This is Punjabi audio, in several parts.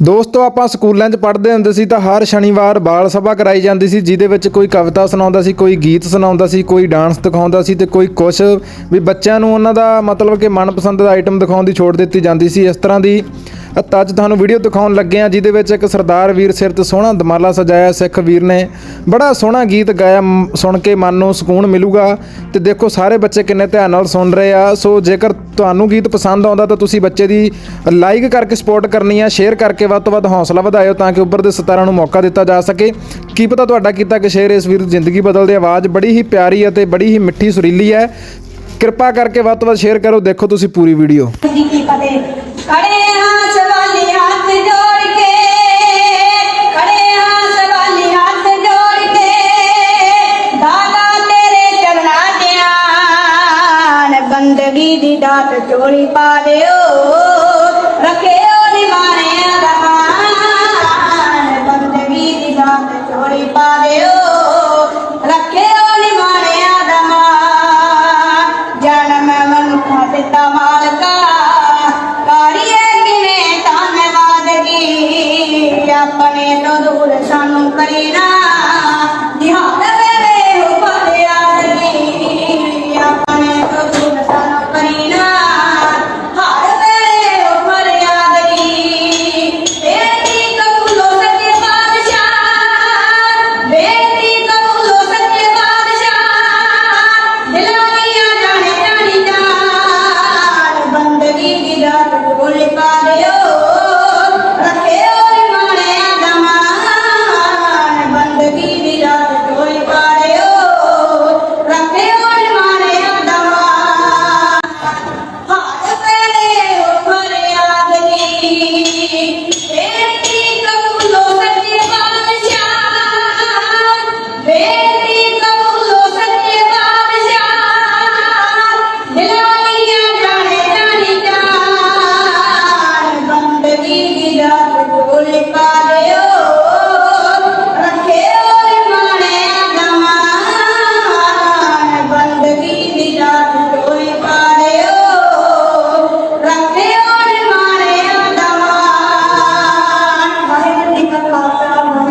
ਦੋਸਤੋ, ਆਪਾਂ ਸਕੂਲਾਂ 'ਚ ਪੜ੍ਹਦੇ ਹੁੰਦੇ ਸੀ ਤਾਂ ਹਰ ਸ਼ਨੀਵਾਰ ਬਾਲ ਸਭਾ ਕਰਾਈ ਜਾਂਦੀ ਸੀ, ਜਿਹਦੇ ਵਿੱਚ ਕੋਈ ਕਵਿਤਾ ਸੁਣਾਉਂਦਾ ਸੀ, ਕੋਈ ਗੀਤ ਸੁਣਾਉਂਦਾ ਸੀ, ਕੋਈ ਡਾਂਸ ਦਿਖਾਉਂਦਾ ਸੀ ਤੇ ਕੋਈ ਕੁਛ ਵੀ ਬੱਚਿਆਂ ਨੂੰ ਉਹਨਾਂ ਦਾ ਮਤਲਬ ਕਿ ਮਨਪਸੰਦ ਦਾ ਆਈਟਮ ਦਿਖਾਉਣ ਦੀ ਛੋਟ ਦਿੱਤੀ ਜਾਂਦੀ ਸੀ। ਇਸ ਤਰ੍ਹਾਂ ਦੀ ਤਾਂ ਅੱਜ ਤੁਹਾਨੂੰ ਵੀਡੀਓ ਦਿਖਾਉਣ ਲੱਗੇ ਆ ਜਿਹਦੇ ਵਿੱਚ ਇੱਕ ਸਰਦਾਰ ਵੀਰ ਸਿਰ ਤੇ ਸੋਹਣਾ ਦਮਾਲਾ ਸਜਾਇਆ ਸਿੱਖ ਵੀਰ ਨੇ। ਬੜਾ ਸੋਹਣਾ ਗੀਤ ਗਾਇਆ ਸੁਣ ਕੇ ਮਨ ਨੂੰ ਸਕੂਨ ਮਿਲੂਗਾ। ਤੇ ਦੇਖੋ, ਸਾਰੇ ਬੱਚੇ ਕਿੰਨੇ ਧਿਆਨ ਨਾਲ ਸੁਣ ਰਹੇ ਆ। ਸੋ ਜੇਕਰ ਤੁਹਾਨੂੰ ਗੀਤ ਪਸੰਦ ਆਉਂਦਾ, ਤਾਂ ਤੁਸੀਂ ਬੱਚੇ ਦੀ ਲਾਈਕ ਕਰਕੇ ਸਪੋਰਟ ਕਰਨੀ ਆ ਸ਼ੇਅਰ ਕਰਕੇ ਵੱਧ ਤੋਂ ਵੱਧ ਹੌਸਲਾ ਵਧਾਇਓ, ਤਾਂ ਕਿ ਉੱਭਰਦੇ ਸਤਾਰਾਂ ਨੂੰ ਮੌਕਾ ਦਿੱਤਾ ਜਾ ਸਕੇ। ਕੀ ਪਤਾ ਤੁਹਾਡਾ ਕੀਤਾ ਕਿ ਸ਼ੇਅਰ ਇਸ ਵੀਰ ਦੀ ਜ਼ਿੰਦਗੀ ਬਦਲਦੇ ਆਵਾਜ਼ ਬੜੀ ਹੀ ਪਿਆਰੀ ਅਤੇ ਬੜੀ ਹੀ ਮਿੱਠੀ ਸੁਰੀਲੀ ਹੈ। ਕਿਰਪਾ ਕਰਕੇ ਵੱਧ ਤੋਂ ਵੱਧ ਸ਼ੇਅਰ ਕਰੋ, ਦੇਖੋ ਤੁਸੀਂ ਪੂਰੀ ਵੀਡੀਓ। ਜੀ ਕੀ ਹਾਂ ਬੰਦਗੀ ਦੀ ਦਾਤ ਚੋਲੀ ਪਾ ਦਿਓ। ਰੱਖਿਓ ਨਿਮਾਣਿਆਂ ਦਾ ਮਾਨ ਬੰਦਗੀ ਦੀ ਦਾਤ ਚੋਲੀ ਪਾ ਦਿਓ। ਰੱਖਿਓ ਨਿਮਾਣਿਆਂ ਦਾ ਮਾਨ ਜਨਮ ਮਨੁੱਖਾ ਦਿੱਤਾ ਮਾਲਕਾ। ਕਾਰੀਏ ਕਿਵੇਂ ਧੰਨਵਾਦ ਜੀ ਆਪਣੇ ਤੋਂ ਦੂਰ ਸਾਨੂੰ ਕਰੀਨਾ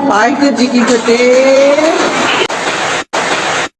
ਮਾਨ ਵਾਹਿਗੁਰੂ